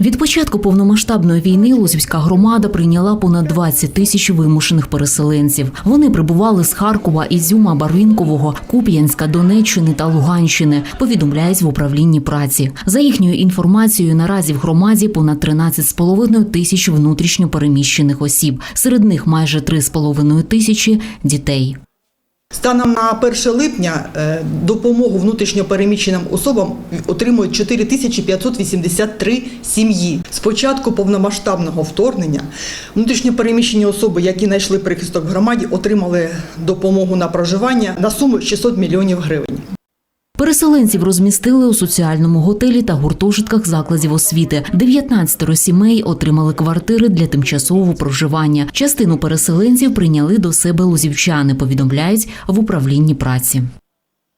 Від початку повномасштабної війни Лозівська громада прийняла понад 20 тисяч вимушених переселенців. Вони прибували з Харкова, Ізюма, Барвінкового, Куп'янська, Донеччини та Луганщини. Повідомляють в управлінні праці. За їхньою інформацією, наразі в громаді понад 13,5 тисяч внутрішньо переміщених осіб. Серед них майже 3,5 тисячі дітей. Станом на 1 липня е, допомогу внутрішньопереміщеним особам отримують 4583 сім'ї. З початку повномасштабного вторгнення внутрішньопереміщені особи, які знайшли прихисток в громаді, отримали допомогу на проживання на суму 600 мільйонів гривень. Переселенців розмістили у соціальному готелі та гуртожитках закладів освіти. 19 сімей отримали квартири для тимчасового проживання. Частину переселенців прийняли до себе лузівчани, повідомляють в управлінні праці.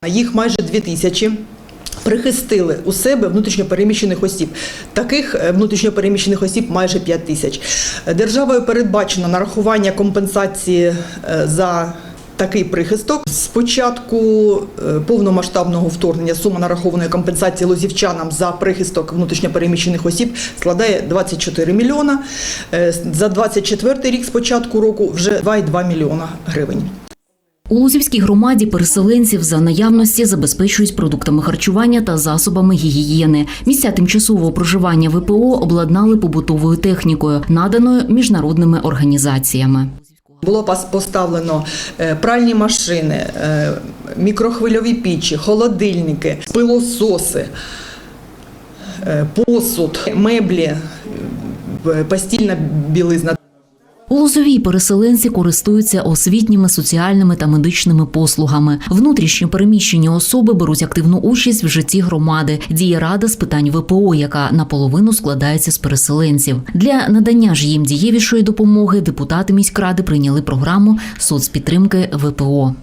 Їх майже 2 тисячі. Прихистили у себе внутрішньопереміщених осіб. Таких е, внутрішньопереміщених осіб майже 5 тисяч. Державою передбачено нарахування компенсації е, за такий прихисток. З початку е, повномасштабного вторгнення сума нарахованої компенсації лозівчанам за прихисток внутрішньопереміщених осіб складає 24 мільйона. Е, За 24 рік з початку року вже 2,2 мільйона гривень. У Лузівській громаді переселенців за наявності забезпечують продуктами харчування та засобами гігієни. Місця тимчасового проживання ВПО обладнали побутовою технікою, наданою міжнародними організаціями. Було поставлено е, пральні машини, е, мікрохвильові пічі, холодильники, пилососи, е, посуд, меблі, постільна білизна. У Лозовій переселенці користуються освітніми, соціальними та медичними послугами. Внутрішньо переміщені особи беруть активну участь в житті громади. Діє рада з питань ВПО, яка наполовину складається з переселенців. Для надання ж їм дієвішої допомоги депутати міськради прийняли програму соцпідтримки ВПО.